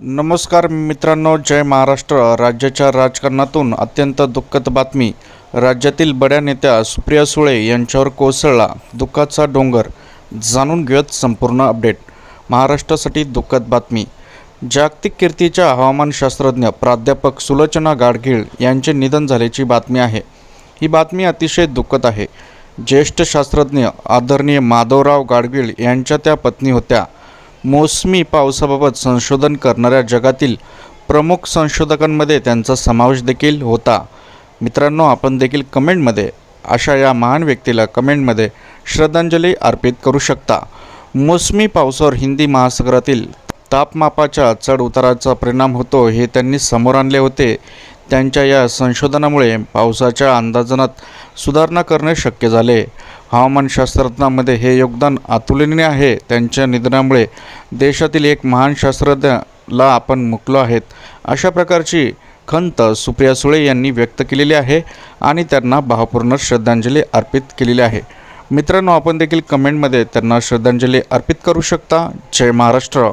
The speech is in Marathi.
नमस्कार मित्रांनो जय महाराष्ट्र. राज्याच्या राजकारणातून अत्यंत दुःखद बातमी. राज्यातील बड्या नेत्या सुप्रिया सुळे यांच्यावर कोसळला दुःखाचा डोंगर. जाणून घेत संपूर्ण अपडेट. महाराष्ट्रासाठी दुःखद बातमी. जागतिक कीर्तीच्या हवामानशास्त्रज्ञ प्राध्यापक सुलोचना गाडगीळ यांचे निधन झाल्याची बातमी आहे. ही बातमी अतिशय दुःखद आहे. ज्येष्ठ शास्त्रज्ञ आदरणीय माधवराव गाडगीळ यांच्या त्या पत्नी होत्या. मोसमी पावसाबाबत संशोधन करणाऱ्या जगातील प्रमुख संशोधकांमध्ये त्यांचा समावेश देखील होता. मित्रांनो आपण देखील कमेंटमध्ये अशा या महान व्यक्तीला कमेंटमध्ये श्रद्धांजली अर्पित करू शकता. मोसमी पावसावर हिंदी महासागरातील तापमापाच्या चढ उताराचा परिणाम होतो हे त्यांनी समोर आणले होते. त्यांच्या या संशोधनामुळे पावसाच्या अंदाजनात सुधारणा करणे शक्य झाले. हवामानशास्त्रज्ञामध्ये हे योगदान अतुलनीय आहे. त्यांच्या निधनामुळे देशातील एक महान शास्त्रज्ञला आपण मुकलो आहेत. अशा प्रकारची खंत सुप्रिया सुळे यांनी व्यक्त केलेली आहे आणि त्यांना भावपूर्ण श्रद्धांजली अर्पित केलेली आहे. मित्रांनो आपण देखील कमेंटमध्ये त्यांना श्रद्धांजली अर्पित करू शकता. जय महाराष्ट्र.